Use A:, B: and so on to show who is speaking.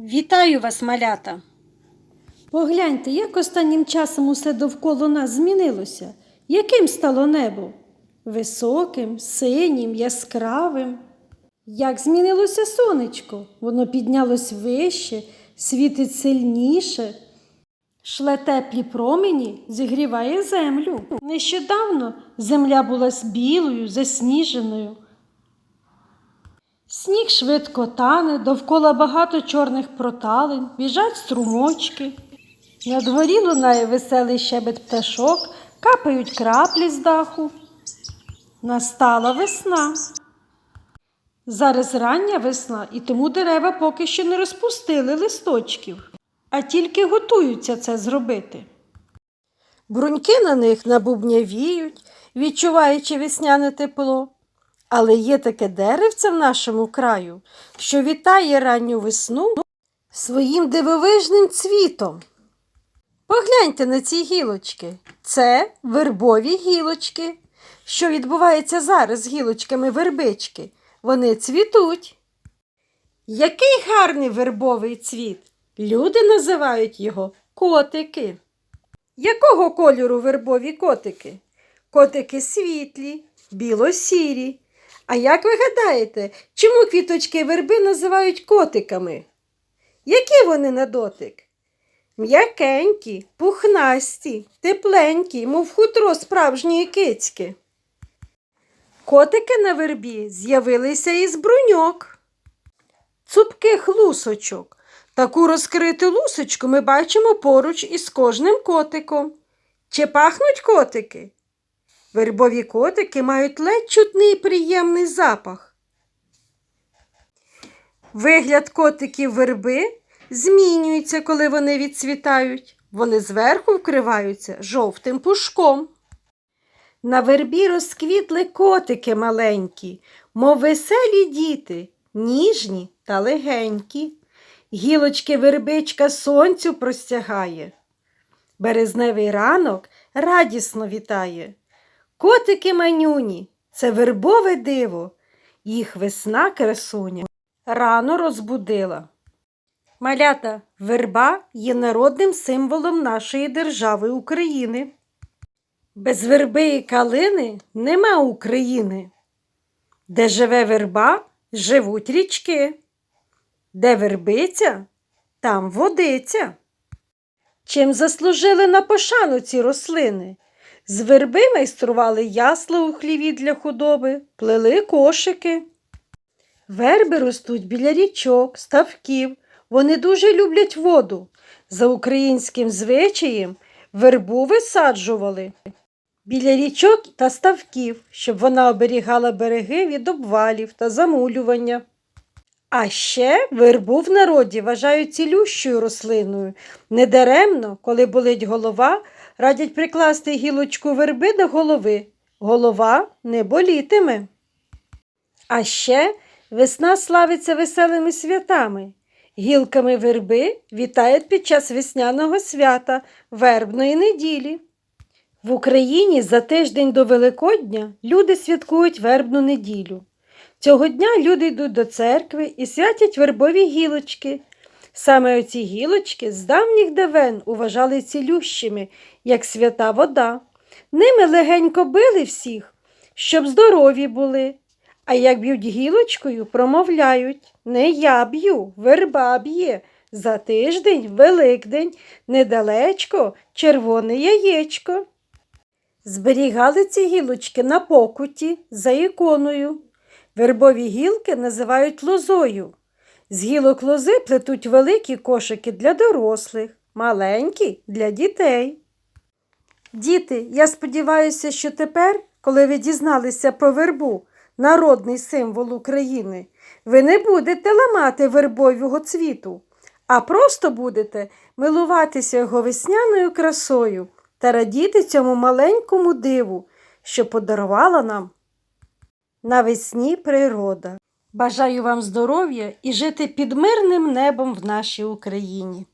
A: Вітаю вас, малята!
B: Погляньте, як останнім часом усе довкола нас змінилося. Яким стало небо? Високим, синім, яскравим. Як змінилося сонечко? Воно піднялось вище, світить сильніше, шле теплі промені, зігріває землю. Нещодавно земля була з білою, засніженою. Сніг швидко тане, довкола багато чорних проталин, біжать струмочки. На дворі лунає веселий щебет пташок, капають краплі з даху. Настала весна. Зараз рання весна, і тому дерева поки що не розпустили листочків, а тільки готуються це зробити. Бруньки на них набубнявіють, відчуваючи весняне тепло. Але є таке деревце в нашому краю, що вітає ранню весну своїм дивовижним цвітом. Погляньте на ці гілочки. Це вербові гілочки. Що відбувається зараз з гілочками вербички? Вони цвітуть. Який гарний вербовий цвіт! Люди називають його котики. Якого кольору вербові котики? Котики світлі, білосірі. А як ви гадаєте, чому квіточки верби називають котиками? Які вони на дотик? М'якенькі, пухнасті, тепленькі, мов хутро справжньої кицьки. Котики на вербі з'явилися із бруньок, цупких лусочок. Таку розкриту лусочку ми бачимо поруч із кожним котиком. Чи пахнуть котики? Вербові котики мають ледь чутний приємний запах. Вигляд котиків верби змінюється, коли вони відцвітають. Вони зверху вкриваються жовтим пушком. На вербі розквітли котики маленькі, мов веселі діти, ніжні та легенькі. Гілочки вербичка сонцю простягає. Березневий ранок радісно вітає. Котики манюні це вербове диво, їх весна красуня рано розбудила. Малята, верба є народним символом нашої держави України. Без верби і калини нема України. Де живе верба, живуть річки. Де вербиця, там водиця. Чим заслужили на пошану ці рослини? З верби майстрували ясла у хліві для худоби, плели кошики. Верби ростуть біля річок, ставків. Вони дуже люблять воду. За українським звичаєм вербу висаджували біля річок та ставків, щоб вона оберігала береги від обвалів та замулювання. А ще вербу в народі вважають цілющою рослиною. Недаремно, коли болить голова, радять прикласти гілочку верби до голови. Голова не болітиме. А ще весна славиться веселими святами. Гілками верби вітають під час весняного свята вербної неділі. В Україні за тиждень до Великодня люди святкують вербну неділю. Цього дня люди йдуть до церкви і святять вербові гілочки. Саме оці гілочки з давніх давен уважали цілющими, як свята вода. Ними легенько били всіх, щоб здорові були. А як б'ють гілочкою, промовляють не я б'ю, верба б'є. За тиждень, Великдень, недалечко, червоне яєчко. Зберігали ці гілочки на покуті за іконою. Вербові гілки називають лозою. З гілок лози плетуть великі кошики для дорослих, маленькі для дітей. Діти, я сподіваюся, що тепер, коли ви дізналися про вербу, народний символ України, ви не будете ламати вербового цвіту, а просто будете милуватися його весняною красою та радіти цьому маленькому диву, що подарувала нам навесні природа. Бажаю вам здоров'я і жити під мирним небом в нашій Україні.